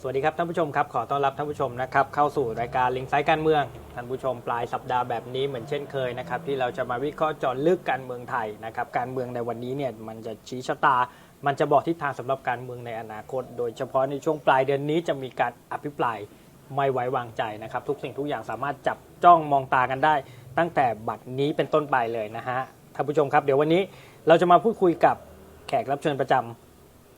สวัสดีครับท่านผู้ชมครับขอต้อนรับท่านผู้ชมนะครับเข้าสู่รายการลิงไซต์การเมืองท่านผู้ชมปลายสัปดาห์แบบนี้เหมือนเช่นเคยนะครับที่เราจะมาวิเคราะห์เจาะลึกการเมืองไทยนะครับการเมืองในวันนี้เนี่ยมันจะชี้ชะตา มันจะบอกทิศทางสำหรับการเมืองในอนาคต โดยเฉพาะในช่วงปลายเดือนนี้จะมีการอภิปรายไม่ไว้วางใจนะครับทุกสิ่งทุกอย่างสามารถจับจ้องมองตากันได้ ตั้งแต่บัดนี้เป็นต้นไปเลยนะฮะท่านผู้ชมครับเดี๋ยววันนี้เราจะมาพูดคุยกับแขกรับเชิญประจำ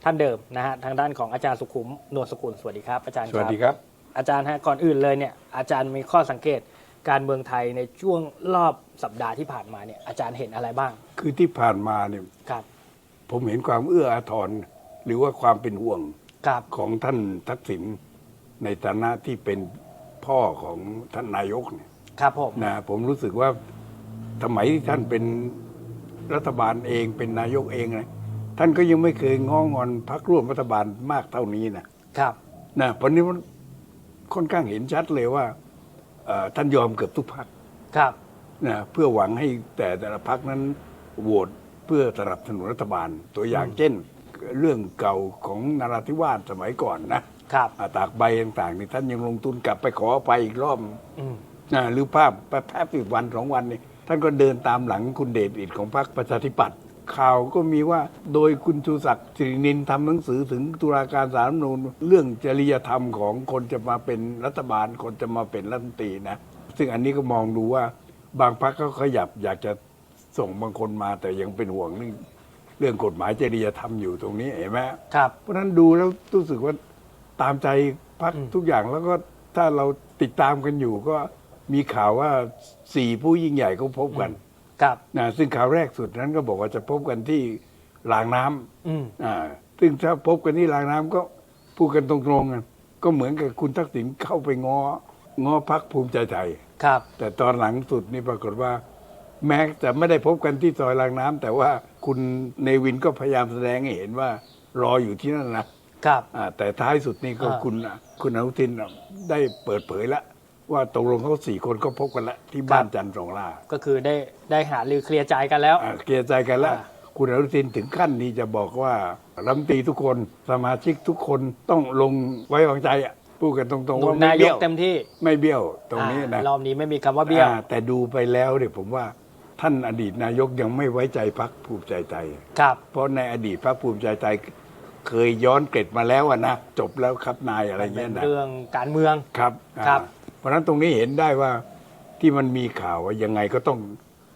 ท่านเดิมนะฮะทางด้านของอาจารย์สุขุมนวลสกุลสวัสดีครับอาจารย์สวัสดีครับ อาจารย์ฮะก่อนอื่นเลยเนี่ยอาจารย์มีข้อสังเกตการเมืองไทยในช่วงรอบสัปดาห์ที่ผ่านมาเนี่ยอาจารย์เห็นอะไรบ้าง คือที่ผ่านมาเนี่ยครับผมเห็นความเอื้ออาทรหรือว่าความเป็นห่วงครับของท่านทักษิณในฐานะที่เป็นพ่อของท่านนายกเนี่ยครับผมนะผมรู้สึกว่าสมัยที่ท่านเป็นรัฐบาลเองเป็นนายกเองนะ ท่านก็ยังไม่เคยง้องอนพักร่วมรัฐบาลมากเท่านี้นะครับนะเพราะนี้มันค่อนข้างเห็นชัดเลยว่าเอ่อท่านยอมเกือบทุกพักครับนะเพื่อหวังให้แต่แต่ละพักนั้นโหวตเพื่อสนับสนุนรัฐบาลตัวอย่างเช่น เรื่องเก่าของนาราธิวาสสมัยก่อนนะครับอ่าตากใบต่างๆนี่ท่านยังลงทุนกลับไปขอไปอีกรอบอืมนะหรือภาพแป๊บๆอีกวันสองวันนี่ท่านก็เดินตามหลังคุณเดชอิดของพรรคประชาธิปัตย์ ข่าวก็มีว่าโดยคุณชูศักดิ์สิรินินทำหนังสือถึงตุลาการสารรัฐธรรมนูญเรื่องจริยธรรมของคนจะมาเป็นรัฐบาลคนจะมาเป็นรัฐมนตรีนะ ซึ่งอันนี้ก็มองดูว่าบางพรรคก็ขยับอยากจะส่งบางคนมาแต่ยังเป็นห่วงเรื่องเรื่องกฎหมายจริยธรรมอยู่ตรงนี้เห็นไหมครับเพราะฉะนั้นดูแล้วรู้สึกว่าตามใจพักอืมทุกอย่างแล้วก็ถ้าเราติดตามกันอยู่ก็มีข่าวว่าสี่ผู้ยิ่งใหญ่ก็พบกัน ครับนะซึ่งข่าวแรกสุดนั้นก็บอกว่าจะพบกันที่รางน้ำอืมอ่าซึ่งถ้าพบกันที่รางน้ำก็พูดกันตรงๆกันก็เหมือนกับคุณทักษิณเข้าไปง้อง้อพักภูมิใจไทย ครับ แต่ตอนหลังสุดนี่ปรากฏว่า แม้จะไม่ได้พบกันที่ซอยรางน้ำแต่ว่าคุณเนวินก็พยายามแสดงให้เห็นว่ารออยู่ที่นั่นนะ ครับ อ่าแต่ท้ายสุดนี่ก็อ่า คุณคุณอนุทินได้เปิดเผยแล้ว ว่าตกลงเขาสี่คนก็พบกันแล้วที่บ้านจันทร์สองล่าก็คือได้ได้หารือเคลียร์ใจกันแล้ว อ่าเคลียร์ใจกันแล้ว อ่า คุณอนุทินถึงขั้นที่จะบอกว่ารัฐมนตรีทุกคนสมาชิกทุกคนต้องลงไว้วางใจอะพูดกันตรงหๆนุว่านไม่นายเบี้กยวเต็มที่ไม่เบี้ยวตรงนี้นะอ่ารอบนี้ไม่มีคำว่าเบี้ยว อ่าแต่ดูไปแล้วเนี่ยผมว่าท่านอดีตนายกยังไม่ไว้ใจพักภูมิใจไทย ครับ เพราะในอดีตพรรคภูมิใจไทยเคยย้อนเกร็ดมาแล้วอะนะจบแล้วครับนายอะไรเป็เงี้ยนนะเรื่องการเมือง ครับอ่าครับ เพราะฉะนั้นตรงนี้เห็นได้ว่าที่มันมีข่าวว่ายังไงก็ต้อง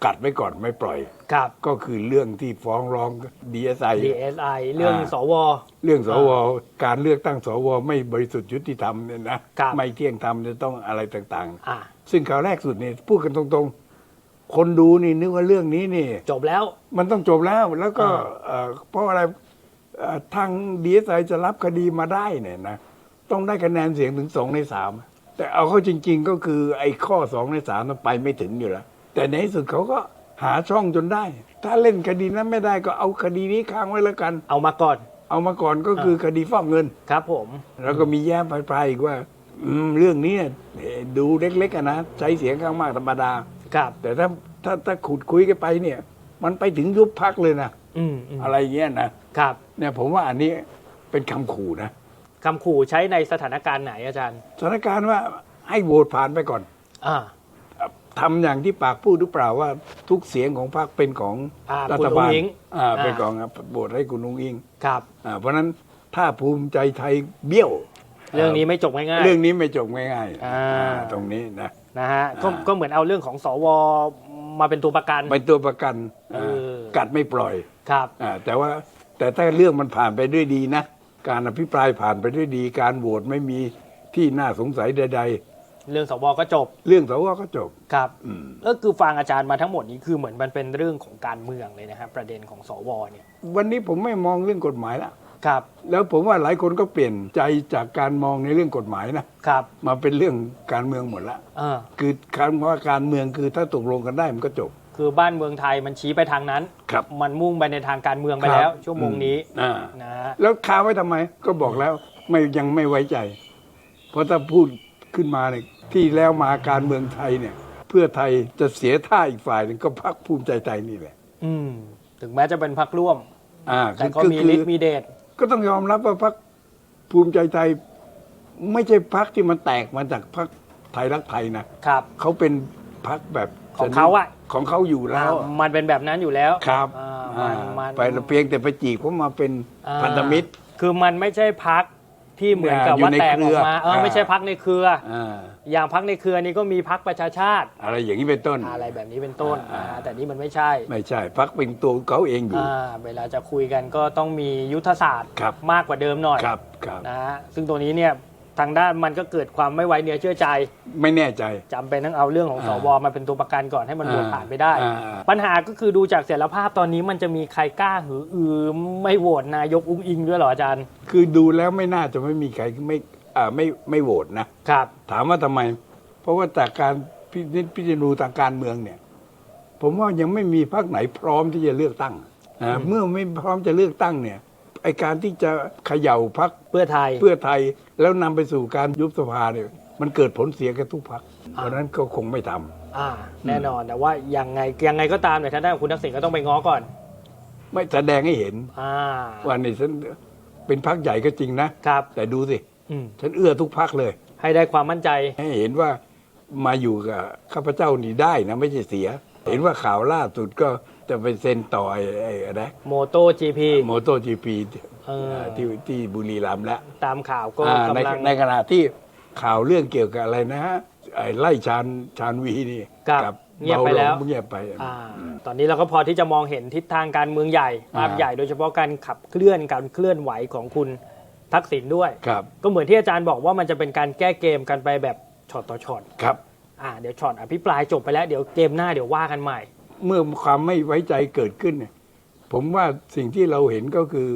กัดไว้ก่อนไม่ปล่อย ครับ ก็คือเรื่องที่ฟ้องร้องดีเอสไอ DSI เรื่องอ่าสว เรื่องสว การเลือกตั้งสว ไม่บริสุทธิ์ยุติธรรมเนี่ยนะ ครับไม่เที่ยงธรรมจะต้องอะไรต่างอ่า ๆ ซึ่งข่าวแรกสุดนี่พูดกันตรงๆ คนดูนี่นึกว่าเรื่องนี้นี่ จบแล้ว มันต้องจบแล้วแล้วก็อ่าเอ่อเพราะอะไรเอ่อทางดีเอสไอจะรับคดีมาได้เนี่ยนะ ต้องได้คะแนนเสียงถึงสองในสาม แต่เอาเข้าจริง ๆ ก็คือไอ้ข้อสองในสามมันไปไม่ถึงอยู่แล้ว แต่ในที่สุดเขาก็หาช่องจนได้ ถ้าเล่นคดีนั้นไม่ได้ก็เอาคดีนี้ค้างไว้แล้วกัน เอามาก่อน เอามาก่อนก็คือคดีฟอกเงิน ครับผม แล้วก็มีแย้มปลายๆอีกว่าอืมเรื่องนี้เนี่ยเอ่อดูเล็กๆอะนะใช้เสียงข้างมากธรรมดา ครับ แต่ถ้าถ้าถ้าขุดคุยกันไปเนี่ย มันไปถึงยุบพักเลยนะอืมอืมอะไรเงี้ยนะครับ เนี่ยผมว่าอันนี้เป็นคำขู่นะ คำขู่ใช้ในสถานการณ์ไหนอาจารย์สถานการณ์ว่าให้โหวตผ่านไปก่อนอ่าทำอย่างที่ปากพูดหรือเปล่าว่าทุกเสียงของพรรคเป็นของอ่ารัคุณฐอุ้บางลอิงอ่าอ่าเป็นของโหวตให้คุณนุ้งอิงครับ อ่าเพราะฉะนั้นถ้าภูมิใจไทยเบี้ยว เรื่องนี้ไม่จบง่ายๆ เรื่องนี้ไม่จบง่ายๆอ่า อ่าตรงนี้นะ นะฮะก็อ่า ก็เหมือนเอาเรื่องของสวมาเป็นตัวประกัน เป็นตัวประกันเออ กัดไม่ปล่อยครับ อ่าแต่ว่าแต่ถ้าเรื่องมันผ่านไปด้วยดีนะ การอภิปรายผ่านไปด้วยดี การโหวตไม่มีที่น่าสงสัยใด เรื่องสวก็จบๆ เรื่องสวก็จบ ครับอืม ก็คือฟังอาจารย์มาทั้งหมดนี้คือเหมือนมันเป็นเรื่องของการเมืองเลยนะครับประเด็นของสวเนี่ยวันนี้ผมไม่มองเรื่องกฎหมายละครับแล้วผมว่าหลายคนก็เปลี่ยนใจจากการมองในเรื่องกฎหมายนะครับมาเป็นเรื่องการเมืองหมดละ เออ คือคำว่าการเมืองคือถ้าตกลงกันได้มันก็จบ คือบ้านเมืองไทยมันชี้ไปทางนั้น ครับมันมุ่งไปในทางการเมืองไปแล้วชั่วโมงนี้อ่า นะฮะแล้วคาไว้ทำไม ก็บอกแล้วไม่ยังไม่ไว้ใจ เพราะถ้าพูดขึ้นมาเนี่ยที่แล้วมาการเมืองไทยเนี่ย เพื่อไทยจะเสียท่าอีกฝ่ายหนึ่งก็พักภูมิใจไทยนี่แหละ อืมถึงแม้จะเป็นพักร่วม อ่าแต่ก็คือมีคือฤทธิ์มีเดชก็ต้องยอมรับว่าพักภูมิใจไทย ไม่ใช่พักที่มันแตกมาจากพักไทยรักไทยนะครับ เขาเป็น พักแบบของเขาอะ ของเขาอยู่แล้วอ่ามันเป็นแบบนั้นอยู่แล้วครับอ่าอ่ามันไปเพียงแต่ไปจีบเขามาเป็นอ่าพันธมิตร คือมันไม่ใช่พักที่เหมือนกับอยู่ว่าในแตกเคอรืออกมาเอออ่าไม่ใช่พักในเครืออ่าอย่างพักในเครือนี้ก็มีพักประชาชาติ อะไรอย่างนี้เป็นต้น อะไรแบบนี้เป็นต้นอ่า อ่าแต่นี่มันไม่ใช่ไม่ใช่พักเป็นตัวเขาเองอยู่ อ่าเวลาจะคุยกันก็ต้องมียุทธศาสตร์ครับ มากกว่าเดิมหน่อยครับครับ นะฮะซึ่งตัวนี้เนี่ย ทางด้านมันก็เกิดความไม่ไว้เนื้อเชื่อใจไม่แน่ใจ จำเป็นต้องเอาเรื่องของสอ่าวมาเป็นตัวประกันก่อนให้มันโหวตอ่าผ่านไปได้อ่าอ่า ปัญหาก็คือดูจากเสรีภาพตอนนี้มันจะมีใครกล้าหืออือไม่โหวตนายกอุ้งอิงด้วยเหรออาจารย์คือดูแล้วไม่น่าจะไม่มีใครไม่อ่าไม่ไม่โหวตนะ ครับ ถามว่าทำไม เพราะว่าจากการพินิจพิจารณาทางการเมืองเนี่ย ผมว่ายังไม่มีพรรคไหนพร้อมที่จะเลือกตั้งอ่าเมื่อไม่พร้อมจะเลือกตั้งเนี่ย ไอการที่จะเขย่าพรรคเพื่อไทย เพื่อไทยแล้วนำไปสู่การยุบสภาเนี่ยมันเกิดผลเสียกับทุกพรรคเพราะฉะนั้นก็คงไม่ทำ อ่า แน่นอนแต่ว่ายังไงยังไงก็ตามเนี่ยทางด้านของคุณทักษิณก็ต้องไปง้อก่อน ไม่แสดงให้เห็นอ่าว่านี่ฉันเป็นพรรคใหญ่ก็จริงนะ ครับ แต่ดูสิ อืม ฉันเอื้อทุกพรรคเลย ให้ได้ความมั่นใจ ให้เห็นว่ามาอยู่กับข้าพเจ้านี่ได้นะไม่ใช่เสีย เห็นว่าข่าวล่าสุดก็ จะไปเซ็นต่อไอ้ไอ้อะไรโมโต้จีพีโมโตจีพีเออที่ที่บุรีรัมย์แล้วตามข่าวก็อ่าในกำลัง ในขณะที่ข่าวเรื่องเกี่ยวกับอะไรนะฮะไอ้ไล่ชานชานวีนี่ครับเงียบไปแล้วเงียบไป อ่าตอนนี้เราก็พอที่จะมองเห็นทิศทางการเมืองใหญ่ภาพอ่า ใหญ่โดยเฉพาะการขับเคลื่อนการเคลื่อนไหวของคุณทักษิณด้วย ครับก็เหมือนที่อาจารย์บอกว่ามันจะเป็นการแก้เกมกันไปแบบช็อตต่อช็อตครับ อ่าเดี๋ยวช็อตอภิปรายจบไปแล้วเดี๋ยวเกมหน้าเดี๋ยวว่ากันใหม่ เมื่อความไม่ไว้ใจเกิดขึ้นเนี่ยผมว่าสิ่งที่เราเห็นก็คือ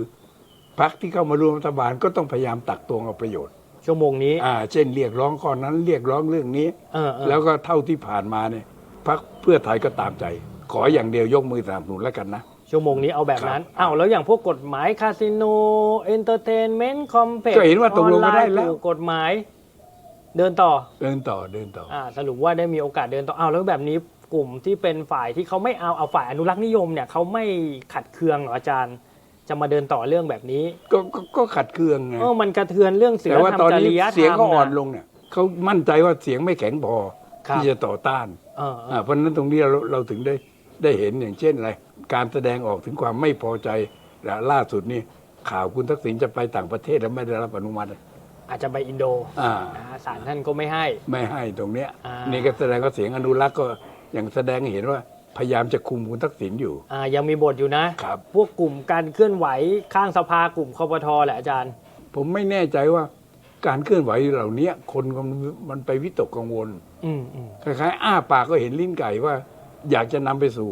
พรรคที่เข้ามาร่วมรัฐบาลก็ต้องพยายามตักตวงเอาประโยชน์ ชั่วโมงนี้ อ่า เช่นเรียกร้องข้อนั้นเรียกร้องเรื่องนี้ เออเออ แล้วก็เท่าที่ผ่านมาเนี่ยพรรคเพื่อไทยก็ตามใจ ขออย่างเดียวยกมือสนับสนุนแล้วกันนะ ชั่วโมงนี้เอาแบบนั้นครับ อ้าวแล้วอย่างพวกกฎหมายคาสิโนเอนเตอร์เทนเมนต์คอมเพล็กก็เห็นว่าตกลงกันได้แล้ว กฎหมาย เดินต่อ เดินต่อเดินต่อ อ่าสรุปว่าได้มีโอกาสเดินต่ออ้าวแล้วแบบนี้ กลุ่มที่เป็นฝ่ายที่เขาไม่เอาเอาฝ่ายอนุรักษ์นิยมเนี่ยเขาไม่ขัดเคืองเหรออาจารย์ จะมาเดินต่อเรื่องแบบนี้ก็ก็ก็ขัดเคืองไงเออมันกระเทือนเรื่องศีลแต่ว่าธรรตอมนจนี้ริยธรรมเสียงเขาอ่อนนะลงเนี่ยเขามั่นใจว่าเสียงไม่แข็งพอครับที่จะต่อต้านเออเอออ่าเพราะฉะนั้นตรงนี้เราเราถึงได้ได้เห็นอย่างเช่นอะไร การแสดงออกถึงความไม่พอใจและล่าสุดนี่ข่าวคุณทักษิณจะไปต่างประเทศแล้วไม่ได้รับอนุมัติอาจจะไปอินโดอ่า นะฮะศาลท่านก็ไม่ให้ ไม่ให้ตรงเนี้ยอ่านี่ นี่ก็แสดงว่าเสียงอนุรักษ์ก็ อย่างแสดงให้เห็นว่าพยายามจะคุมคุณทักษิณอยู่ อ่ายังมีบทอยู่นะ ครับ พวกกลุ่มการเคลื่อนไหวข้างสภากลุ่มคอปทแหละอาจารย์ ผมไม่แน่ใจว่าการเคลื่อนไหวเหล่านี้คนมันมันไปวิตกกังวล อืมอืมคล้ายๆอ้าปากก็เห็นลิ้นไก่ว่า อยากจะนำไปสู่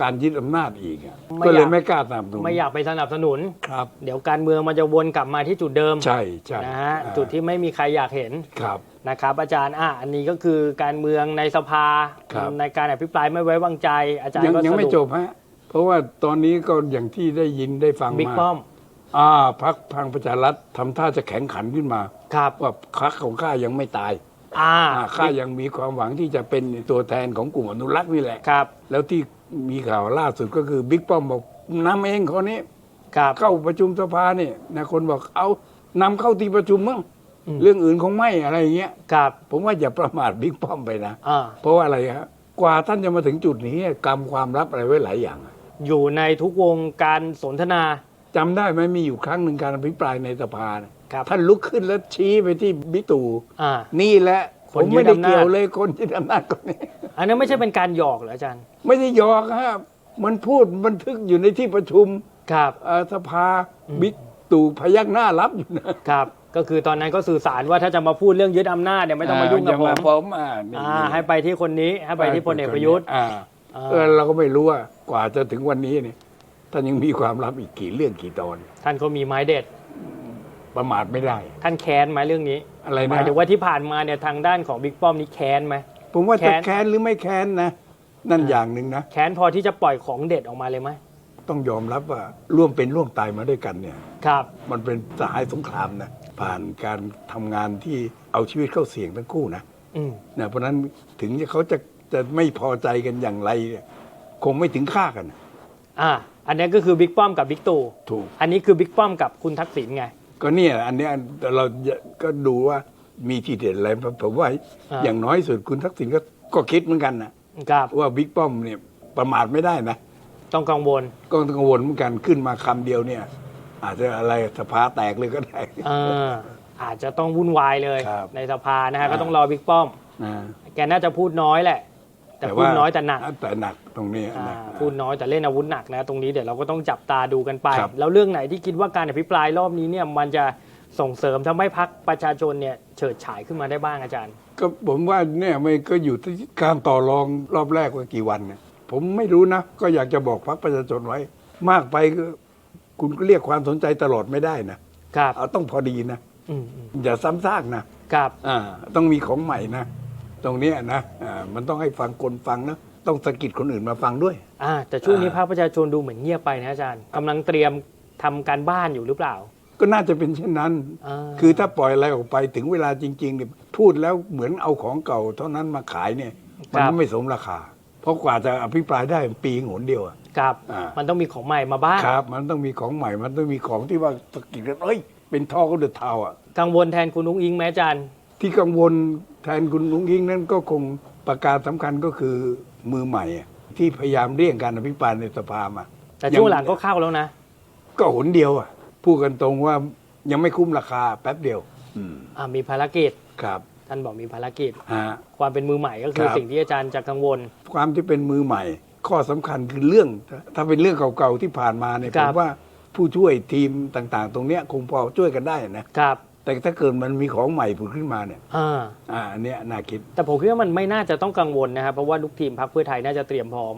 การยึดอำนาจอีกอะไม่ก็เลอยยากไม่กล้าสนับสนุนไม่อยากไปสนับสนุน ครับ เดี๋ยวการเมืองมันจะวนกลับมาที่จุดเดิมใช่ใช่นะฮะอ่าจุดที่ไม่มีใครอยากเห็น ครับ นะครับอาจารย์อะอันนี้ก็คือการเมืองในสภาครับ ในการอภิปรายไม่ไว้วางใจ อาจารย์ยังก็ยังไม่สรุปจบฮะเพราะว่าตอนนี้ก็อย่างที่ได้ยินได้ฟังบิ๊กมาป้อมอ่าพักพังประชารัฐทำท่าจะแข็งขันขึ้นมา ครับว่าพักของข้ายังไม่ตายอ่าอ่าข้ายังมีความหวังที่จะเป็นตัวแทนของกลุ่มอนุรักษ์นี่แหละ ครับแล้วที่มีข่าวล่าสุดก็คือบิ๊กป้อมบอกนำเองคนนี้ ครับ เข้าประชุมสภาเนี่ยนะคนบอกเอานำเข้าที่ประชุมมั้งอืม เรื่องอื่นคงไม่อะไรอย่างเงี้ยครับ ผมว่าอย่าประมาทบิ๊กป้อมไปนะอ่าเพราะว่าอะไรฮะกว่าท่านจะมาถึงจุดนี้กำความลับอะไรไว้หลายอย่างอะอยู่ในทุกวงการสนทนา จำได้ไหมมีอยู่ครั้งหนึ่งการอภิปรายในสภาเนี่ยครับ ท่านลุกขึ้นแล้วชี้ไปที่บิ๊กตู่อ่า นี่แหละคผนมยึดไม่ได้อำนาจเกี่ยวเลยคนที่อำนาจคนนี้ อันนั้นไม่ใช่เป็นการหยอกเหรออาจารย์ ไม่ได้หยอกฮะมันพูดบันทึกอยู่ในที่ประชุมครับ เอ่อสภาอืมบิ๊กตู่พยักหน้ารับอยู่นะครับ ก็คือตอนนั้นก็สื่อสารว่าถ้าจะมาพูดเรื่องยึดอำนาจเนี่ยไม่ต้องมายุ่งกับอย่ผมผมอ่านี่อ่าให้ไปที่คนนี้ให้ไปที่พลเอกประยุทธ์อ่าอ่าเออเราก็ไม่รู้ว่ากว่าจะถึงวันนี้เนี่ยท่านยังมีความลับอีกกี่เรื่องกี่ตอน ท่านก็มีไม้เด็ด ประมาทไม่ได้ ท่านแค้นไหมเรื่องนี้อะไรหนะมายถึงว่าที่ผ่านมาเนี่ยทางด้านของบิ๊กป้อมนี่แค้นไหม ผมว่าแค้จะน แค้นหรือไม่แค้นนะ นั่นอ่าอย่างหนึ่งนะ แค้นพอที่จะปล่อยของเด็ดออกมาเลยไหมต้องยอมรับว่าร่วมเป็นร่วมตายมาด้วยกันเนี่ย ครับ มันเป็นสหายสงครามนะ ผ่านการทำงานที่เอาชีวิตเข้าเสี่ยงทั้งคู่นะอืมนะเพราะฉะนั้นถึงจะเขาจะจะไม่พอใจกันอย่างไรเนี่ยคงไม่ถึงฆ่ากันนะอ่า อันนี้ก็คือบิ๊กป้อมกับบิ๊กตู่ถูก อันนี้คือบิ๊กป้อมกับคุณทักษิณไง ก็เนี่ยอันเนี้ยเราก็ดูว่ามีทีเด็ดอะไรผมว่าอ่า อย่างน้อยสุดคุณทักษิณก็ก็คิดเหมือนกันนะครับ ว่าบิ๊กป้อมเนี่ยประมาทไม่ได้นะต้องกังวลก็ต้องกังวลเหมือนกันขึ้นมาคำเดียวเนี่ย อาจจะอะไรสภาแตกเลยก็ได้เอออาจจะต้องวุ่นวายเลยครับในสภานะฮะอ่า ก็ต้องรอบิ๊กป้อม นะแกน่าจะพูดน้อยแหละ แต่พูดน้อยแต่หนักแต่หนักตรงนี้อ่านะ พูดน้อยแต่เล่นอาวุธหนักนะ ตรงนี้เดี๋ยวเราก็ต้องจับตาดูกันไป ครับ แล้วเรื่องไหนที่คิดว่าการอภิปรายรอบนี้เนี่ยมันจะส่งเสริมทำให้พักประชาชนเนี่ยเฉิดฉายขึ้นมาได้บ้างอาจารย์ ก็ผมว่าเนี่ยไม่ก็อยู่ที่การต่อรองรอบแรกว่ากี่วันเนี่ยผมไม่รู้นะ ก็อยากจะบอกพรรคประชาชนไว้ มากไปก็ คุณก็เรียกความสนใจตลอดไม่ได้นะครับเอาต้องพอดีนะอืมอืมอย่าซ้ำซากนะครับอ่าต้องมีของใหม่นะ ตรงเนี้ยนะอ่ามันต้องให้ฟังคนฟังนะต้องสะกิดคนอื่นมาฟังด้วย อ่าแต่ช่วงนี้อ่าภาคประชาชนดูเหมือนเงียบไปนะอาจารย์กำลังเตรียมทำการบ้านอยู่หรือเปล่าก็น่าจะเป็นเช่นนั้น อ่าคือถ้าปล่อยอะไรออกไปถึงเวลาจริงๆเนี่ยพูดแล้วเหมือนเอาของเก่า เท่านั้นมาขายเนี่ย มันไม่สมราคา เพราะกว่าจะอภิปรายได้ปีหนเดียวอะ ครับอ่ามัมันต้องมีของใหม่มาบ้างครับ มันต้องมีของใหม่ มันต้องมีของที่ว่าสะกิดกันเอ้ย เป็นท่อก็เดือดเทาอะ กังวลแทนคุณนุ้งอิงไหมอาจารย์ ที่กังวลแทนคุณลุงยิงนั่นก็คงประการสำคัญก็คือมือใหม่อะที่พยายามเลี่ยงการอภิปรายในสภามาแต่ช่วงหลังก็เข้าแล้วนะ ก็หนเดียวอะ พูดกันตรงว่ายังไม่คุ้มราคาแป๊บเดียว อืมอ่ามีภารกิจ ครับท่านบอกมีภารกิจ ฮะ ความเป็นมือใหม่ก็คือครับ สิ่งที่อาจารย์จะกังวล ความที่เป็นมือใหม่ ข้อสำคัญคือเรื่อง ถ้าเป็นเรื่องเก่าๆที่ผ่านมาเนี่ยคผรัมบว่าผู้ช่วยทีมต่าง ๆ ตรงเนี้ยคงพอช่วยกันได้นะครับแต่ถ้าเกิดมันมีของใหม่ผุดขึ้นมาเนี่ยอ่าอ่าอันเนี้ยน่าคิด แต่ผมคิดว่ามันไม่น่าจะต้องกังวลนะครับเพราะว่าลูกทีมพรรคเพื่อไทยน่าจะเตรียมพร้อม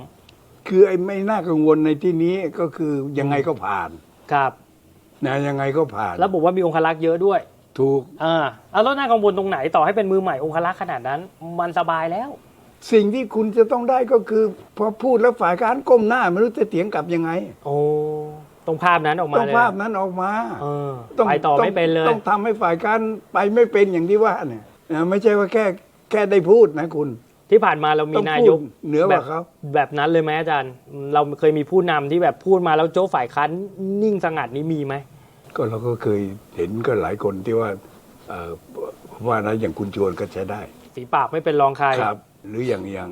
คือไอ้ไม่น่ากังวลในที่นี้ก็คือยังไงก็ผ่านครับนะยังไงก็ผ่านแล้วบอกว่ามีองคลักษ์เยอะด้วยถูก อ่าเอาแล้วน่ากังวลตรงไหนต่อให้เป็นมือใหม่องคลักษ์ขนาดนั้น มันสบายแล้ว สิ่งที่คุณจะต้องได้ก็คือ พอพูดแล้วฝ่ายค้านก้มหน้าไม่รู้จะเถียงกลับยังไง โอ้ตรงภาพนั้นออกมาต้องเลยภาพนั้นออกมาเออไปต่อไม่เป็นเลย ต้องทำให้ฝ่ายค้านไปไม่เป็นอย่างที่ว่าเนี่ยนะไม่ใช่ว่าแค่แค่ได้พูดนะคุณ ที่ผ่านมาเรามีต้องนาพูยดกเหนือกแบว่าบเขาแบบนั้นเลยไหมอาจารย์ เราเคยมีผู้นำที่แบบพูดมาแล้วโจ้ฝ่ายค้านนิ่งสงัดนี้มีไหมก็เราก็เคยเห็นก็หลายคนที่ว่าเอ่อว่านะอย่างคุณชวนก็ใช้ได้ สีปากไม่เป็นรองใครครับ หรืออย่างอย่าง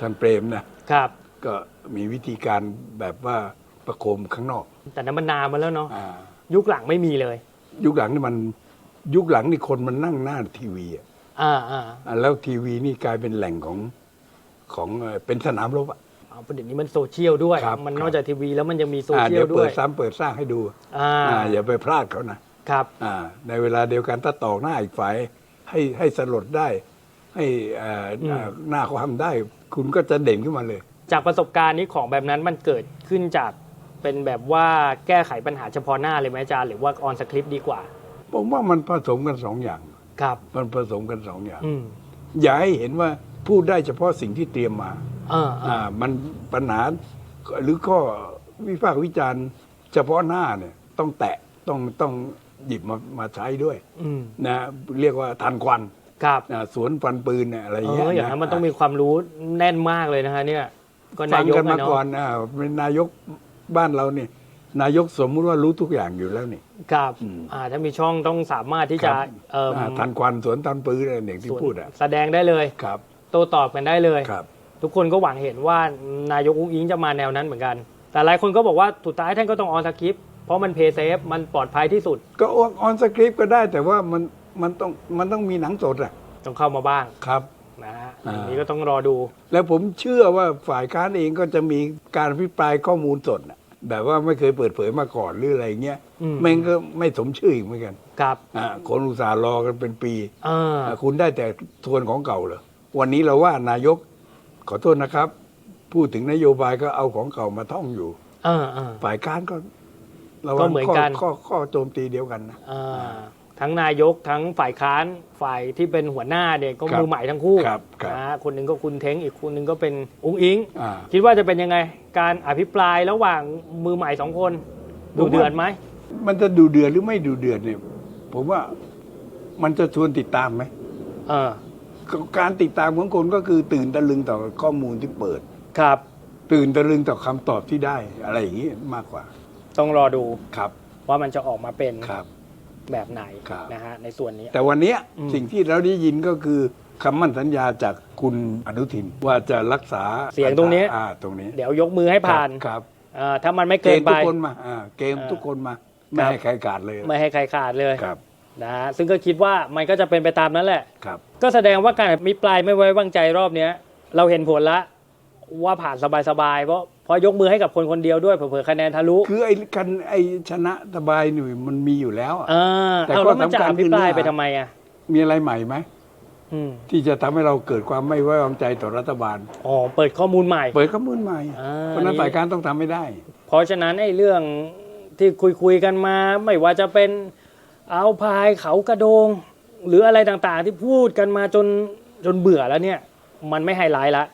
ท่านเปรมนะครับ ก็มีวิธีการแบบว่าประโคมข้างนอกแต่นั้นมันนานมาแล้วเนาะอ่ายุคหลังไม่มีเลย ยุคหลังนี่มันยุคหลังนี่คนมันนั่งหน้าทีวีอะอ่าอ่าอะแล้วทีวีนี่กลายเป็นแหล่งของของเอ่อเป็นสนามรบอะ เอาประเด็นนี้มันโซเชียลด้วย ครับมันครับนอกจากทีวีแล้วมันยังมีโซอ่าเชียเดี๋ลยวด้เปิวยดซ้ำเปิดสร้างให้ดูอ่าอ่าอย่าไปพลาดเขานะ ครับ อ่าในเวลาเดียวกันถ้าตอกหน้าอีกฝ่ายให้ให้สลดได้ ให้เอ่ออ่าหน้าความได้ คุณก็จะเด่นขึ้นมาเลย จากประสบการณ์นี้ของแบบนั้นมันเกิดขึ้นจากเป็นแบบว่าแก้ไขปัญหาเฉพาะหน้าเลยไหมอาจารย์หรือว่าออนสคริปต์ดีกว่า ผมว่ามันผสมกันสองอย่าง ครับ มันผสมกันสองอย่างอืมอย่าให้เห็นว่าพูดได้เฉพาะสิ่งที่เตรียมมาอ่าอ่าอ่ามันปัญหาหรือข้อวิพากษ์วิจารณ์เฉพาะหน้าเนี่ย ต้องแตะต้องต้องหยิบมามาใช้ด้วยอืมนะเรียกว่าทันควัน ครับอ่าสวนฟันปืนเนี่ยอะไรเอเงี้ยออย่างนั้นมันต้องมีความรู้แน่นมากเลยนะฮะเนี่ย ก็ฟันางยกกันมาอะเนาะก่อนอ่าเป็นนายกบ้านเราเนี่ย นายกสมมุติว่ารู้ทุกอย่างอยู่แล้วนี่ ครับอืมอ่าถ้ามีช่องต้องสามารถที่คจะรับเอ่ออ่าทันควันสวนทันปืนอะไรอย่างที่ส่วนพูดอะแสดงได้เลย ครับ โต้ตอบกันได้เลย ครับ ทุกคนก็หวังเห็นว่านายกอุ้งอิงจะมาแนวนั้นเหมือนกัน แต่หลายคนก็บอกว่าสุดท้ายท่านก็ต้องออนสคริปต์เพราะมันเพย์เซฟมันปลอดภัยที่สุด ก็ออนสคริปต์ก็ได้แต่ว่ามัน มันต้องมันต้องมีหนังสดอะต้องเข้ามาบ้างครับ นะฮะอ่าอันนี้ก็ต้องรอดู แล้วผมเชื่อว่าฝ่ายค้านเองก็จะมีการอภิปรายข้อมูลสดน่ะแบบว่าไม่เคยเปิดเผยมาก่อนหรืออะไรเงี้ยอืม แม่งก็ไม่สมชื่ออีกเหมือนกันครับอ่าคนอุตส่าห์รอกันเป็นปีเอออ่าคุณได้แต่ทวนของเก่าเหรอวันนี้เราว่านายกขอโทษนะครับ พูดถึงนโยบายก็เอาของเก่ามาท่องอยู่ เออเออ ฝ่ายค้านก็ระก็วังเหมือนข้อกัน ข้อข้อโจมตีเดียวกันนะอ่า ทั้งนายกทั้งฝ่ายค้านฝ่ายที่เป็นหัวหน้าเนี่ยก็ครับมือใหม่ทั้งคู่ครับครับนะฮะคนหนึ่งก็คุณเท้งอีกคนหนึ่งก็เป็นอุ้งอิง อ่า คิดว่าจะเป็นยังไง การอภิปรายระหว่างมือใหม่สองคนผมดูว่าเดือดไหมมันจะดูเดือดหรือไม่ดูเดือดเนี่ย ผมว่ามันจะชวนติดตามไหม เออการติดตามของคนก็คือตื่นตะลึงต่อข้อมูลที่เปิด ครับตื่นตะลึงต่อคำตอบที่ได้ อะไรอย่างนี้มากกว่า ต้องรอดูครับว่ามันจะออกมาเป็นครับ แบบไหนครับ นะฮะในส่วนนี้ แต่วันเนี้ยอืม สิ่งที่เราได้ยินก็คือคำมั่นสัญญาจากคุณอนุทิน ว่าจะรักษาเสียงตรงนี้ อ่าตรงนี้เดี๋ยวยกมือให้ผ่านครับเอ่อถ้ามันไม่เกเกินมไปทุกคนมาอ่าเกมเออทุกคนมาไม่ครับ ให้ใครขาดเลยไม่ให้ใครขาดเลยครับนะฮะซึ่งก็คิดว่ามันก็จะเป็นไปตามนั้นแหละ ครับ ก็แสดงว่าการอภิปรายไม่ไว้วางใจรอบเนี้ย เราเห็นผลละว่าผ่านสบายๆ เพราะเพราะยกมือให้กับคนคนเดียวด้วยเผื่อๆคะแนนทะลุคือไอ้กันไอ้ชนะสบายหน่ยมันมีอยู่แล้วอะอ่าแต่เอาข้อแล้วมันจะสำคัญอภิปรายคือเนื้อไปทำไมอะมีอะไรใหม่ไหมอืมที่จะทำให้เราเกิดความไม่ไว้วางใจต่อรัฐบาลอ๋อเปิดข้อมูลใหม่ เปิดข้อมูลใหม่อ่าเพราะฉะนั้นนี่ฝ่ายการต้องทำไม่ได้ เพราะฉะนั้นไอ้เรื่องที่คุยคุยๆกันมาไม่ว่าจะเป็นเอาพายเขากระโดง หรืออะไรต่างๆ ที่พูดกันมาจนจนเบื่อแล้วเนี่ย มันไม่ไฮไลท์ละ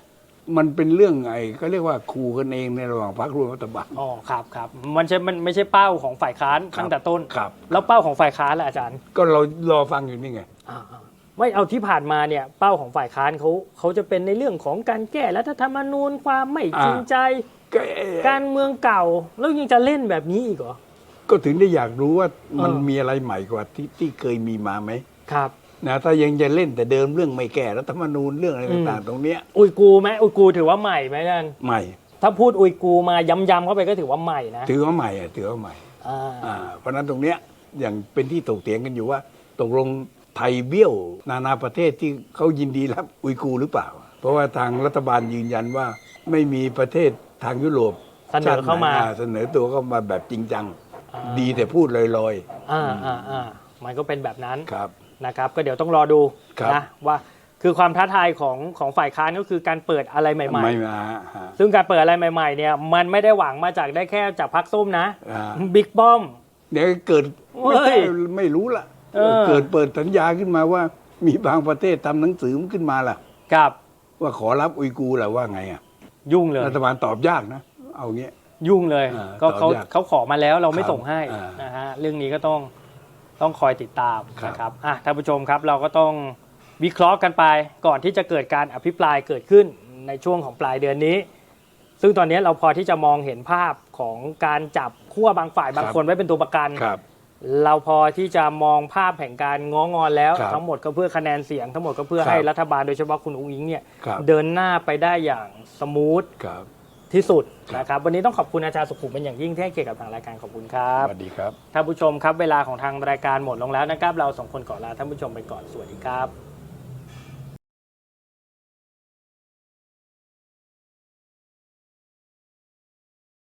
มันเป็นเรื่องไอ้ก็เรียกว่าคู่กันเองในระหว่างพรรคร่วมรัฐบาล อ๋อครับครับมันใช่มันไม่ใช่เป้าของฝ่ายค้านครับตั้งแต่ต้น ครับ แล้วเป้าของฝ่ายค้านล่ะอาจารย์ก็เรารอฟังอยู่นี่ไงอ่าๆไม่เอาที่ผ่านมาเนี่ยเป้าของฝ่ายค้านเขาเขาจะเป็นในเรื่องของการแก้รัฐธรรมนูญความไม่จริงใจ ก็เอ่อการเมืองเก่าแล้วยังจะเล่นแบบนี้อีกเหรอ ก็ถึงได้อยากรู้ว่ามันเออ มีอะไรใหม่กว่าที่ที่เคยมีมาไหม ครับ นะถ้ายังจะเล่นแต่เดิมเรื่องไม่แก้รัฐธรรมนูญเรื่องอะไรอืมต่างๆ ตรงเนี้ยอุยกูไหมอุยกูถือว่าใหม่ไหมนั่นใหม่ ถ้าพูดอุยกูมาย้ำๆเข้าไปก็ถือว่าใหม่นะถือว่าใหม่อะถือว่าใหม่อ่าอ่าเพราะฉะนั้นตรงเนี้ยอย่างเป็นที่ตกเถียงกันอยู่ว่า ตกลงไทยเบี้ยว นานาประเทศที่เขายินดีรับอุยกูร์หรือเปล่า เพราะว่าทางรัฐบาลยืนยันว่าไม่มีประเทศทางยุโรปเสนอเข้ามา ชติไหนอ่เสนอตัวเข้ามาแบบจริงจังอ่าดีแต่พูดลอยอ่าอ่าอ่ามันก็เป็นแบบนั้น ๆ ครับ นะครับก็เดี๋ยวต้องรอดูครับนะว่าคือความท้าทายของของฝ่ายค้านก็คือการเปิดอะไรใหม่ไม่มาฮะ ๆ ซึ่งการเปิดอะไรใหม่ๆเนี่ยมันไม่ได้หวังมาจากได้แค่จากพักส้มนะอ่า บิ๊กป้อม เดี๋ยวเกิดเฮ้ยไม่ใช่ไม่รู้ละเออ เกิดเปิดสัญญาขึ้นมาว่ามีบางประเทศทำหนังสือขึ้นมาล่ะ กับว่าขอรับอุยกูร์ล่ะว่าไงอะยุ่งเลย รัฐบาลตอบยากนะ เอาเงี้ย ยุ่งเลยอ่าก็เขาตอบยากเขาขอมาแล้วเราไม่ครับส่งให้อ่าน นะฮะเรื่องนี้ก็ต้อง ต้องคอยติดตามครับ นะครับอะท่านผู้ชมครับเราก็ต้องวิเคราะห์กันไป ก่อนที่จะเกิดการอภิปรายเกิดขึ้นในช่วงของปลายเดือนนี้ ซึ่งตอนนี้เราพอที่จะมองเห็นภาพของการจับขั้วบางฝ่ายบางคนไว้เป็นตัวประกัน ครับ เราพอที่จะมองภาพแห่งการง้องอนแล้ว ครับทั้งหมดก็เพื่อคะแนนเสียง ทั้งหมดก็เพื่อครับให้รัฐบาลโดยเฉพาะคุณอุ้งอิงเนี่ยครับ เดินหน้าไปได้อย่างสมูท ครับ ที่สุดครับนะครับวันนี้ต้องขอบคุณอาจารย์สุขุมเป็นอย่างยิ่งที่ให้เกียรติกับทางรายการขอบคุณครัสบวัสดีครับท่านผู้ชมครับเวลาของทางรายการหมดลงแล้วนะครับ เราสองคนขอลาท่านผู้ชมไปก่อนสวัสดีครับ